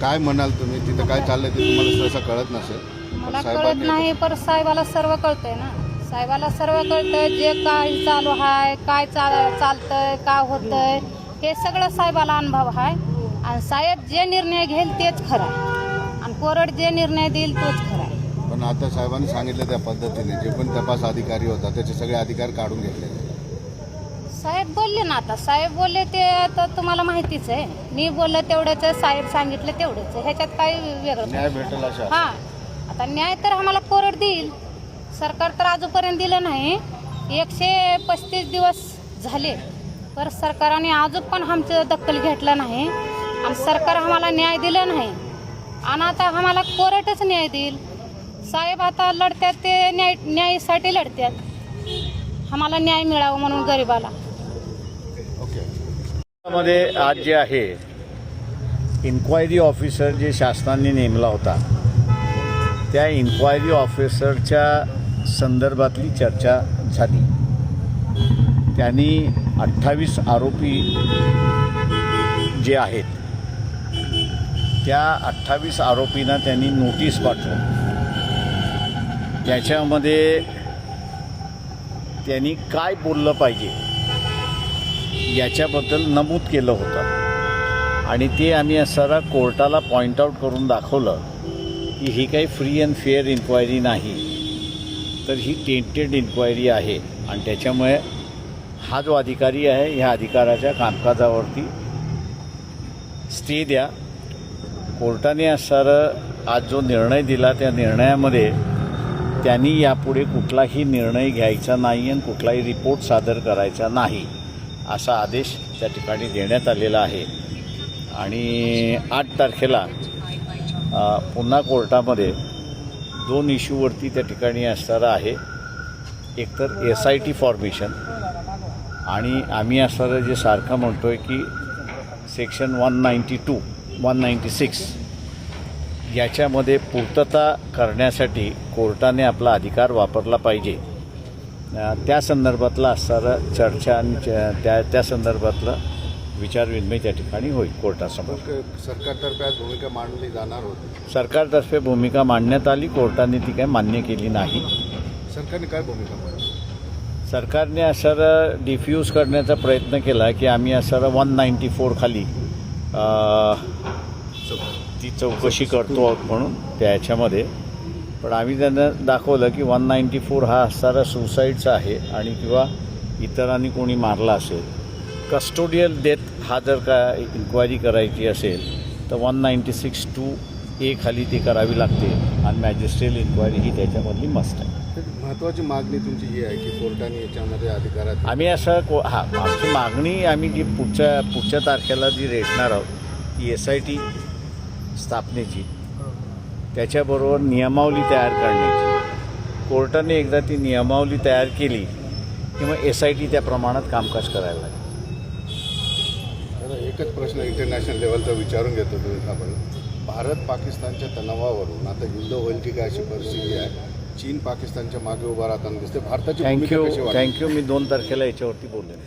काय म्हणाल तुम्ही? तिथं काय चाललंय ते तुम्हाला सहसा कळत नसेल. मला कळत साहेबांनी- नाही पर साहेबाला सर्व कळतंय ना. साहेबाला सर्व कळतंय जे काय चालू आहे काय चा चालतंय काय होतंय हे सगळं साहेबाला अनुभव आहे आणि साहेब जे निर्णय घेईल तेच खरं आहे. आणि कोरड जे निर्णय देईल तोच खरा आहे. पण आता साहेबांनी सांगितलं त्या पद्धतीने जे पण तपास अधिकारी होता त्याचे सगळे अधिकार काढून घेतलेले साहेब बोलले ना आता. साहेब बोलले ते तर तुम्हाला माहितीच आहे. मी बोललं तेवढंच आहे, साहेब सांगितलं तेवढंच. आहे. ह्याच्यात काही वेगळं न्याय भेटेल अशा. हा. आता न्याय तर आम्हाला कोरड देईल. सरकार तर अजूनपर्यंत दिलं नाही. एकशे पस्तीस दिवस झाले. पर सरकारने अजून पण आमचं दखल घेतलं नाही. आणि सरकार आम्हाला न्याय दिलं नाही. आणि आता आम्हाला कोर्टच न्याय देईल. साहेब आता लढतात ते न्याय न्यायासाठी लढतात आम्हाला न्याय मिळावं म्हणून गरिबाला. मध्ये आज जे आहे इन्क्वायरी ऑफिसर जे शासनाने नेमला होता त्या इन्क्वायरी ऑफिसरच्या संदर्भातली चर्चा झाली. त्यांनी अठ्ठावीस आरोपी जे आहेत त्या अठ्ठावीस आरोपींना त्यांनी नोटीस पाठवून त्याच्यामध्ये त्यांनी काय बोललं पाहिजे? याच्याबद्दल नमूद केलं होतं. आणि ते आम्ही सारा कोर्टाला पॉईंट आऊट करून दाखवलं की ही काही फ्री अँड फेअर इन्क्वायरी नाही. तर ही टेंटेड इन्क्वायरी आहे. आणि त्याच्यामुळे हा जो अधिकारी आहे ह्या अधिकाराच्या कामकाजावरती स्टे द्या. कोर्टाने असणारं आज जो निर्णय दिला त्या निर्णयामध्ये त्यांनी यापुढे कुठलाही निर्णय घ्यायचा नाही आणि कुठलाही रिपोर्ट सादर करायचा नाही. असा आदेश त्या ठिकाणी देण्यात आलेला आहे. आणि आठ तारखेला पुन्हा कोर्टामध्ये दोन इश्यूवरती त्या ठिकाणी असणारं आहे. एकतर एस आय टी फॉर्मेशन आणि आम्ही असणारं जे सारखं म्हणतो आहे की section one ninety two one ninety six याच्यामध्ये पूर्तता करण्यासाठी कोर्टाने आपला अधिकार वापरला पाहिजे. त्या संदर्भातला असणारं चर्चा आणि त्या त्या संदर्भातलं विचारविनिमय त्या ठिकाणी होईल कोर्टासमोर. सरकारतर्फे आज भूमिका मांडली जाणार होती. सरकारतर्फे भूमिका मांडण्यात आली कोर्टाने ती काही मान्य केली नाही. सरकारने काय भूमिका मांडली? सरकारने असं डिफ्यूज करण्याचा प्रयत्न केला की आम्ही असं वन नाईंटी फोर खाली ती चौकशी करतो आहोत म्हणून त्याच्यामध्ये पण आम्ही त्यांना दाखवलं की वन नाईंटी फोर हा असणारा सुसाईडचा आहे आणि किंवा इतरांनी कोणी मारला असेल. कस्टोडियल डेथ हा जर का इन्क्वायरी करायची असेल तर one ninety six two A खाली ती करावी लागते आणि मॅजिस्ट्रियल इन्क्वायरी ही त्याच्यामधली मस्ट आहे. महत्वाची मागणी तुमची ही आहे की कोर्टाने याच्यामध्ये अधिकारात आम्ही असं को हां आमची मागणी आम्ही जी पुढच्या पुढच्या तारखेला जी रेटणार आहोत ती एस आय टी स्थापनेची. त्याच्याबरोबर नियमावली तयार करण्याची. कोर्टाने एकदा ती नियमावली तयार केली की मग एस आय टी त्या प्रमाणात कामकाज करायला लागेल. एकच प्रश्न इंटरनॅशनल लेवलचा विचारून घेतो तुम्ही आपण. भारत पाकिस्तानच्या तणावावरून आता युद्ध होईल की काय अशी परिस्थिती आहे. चीन पाकिस्तानच्या मागे उभा राहताना दिसते भारताची थँक्यू थँक्यू मी दोन तारखेला याच्यावरती बोलेन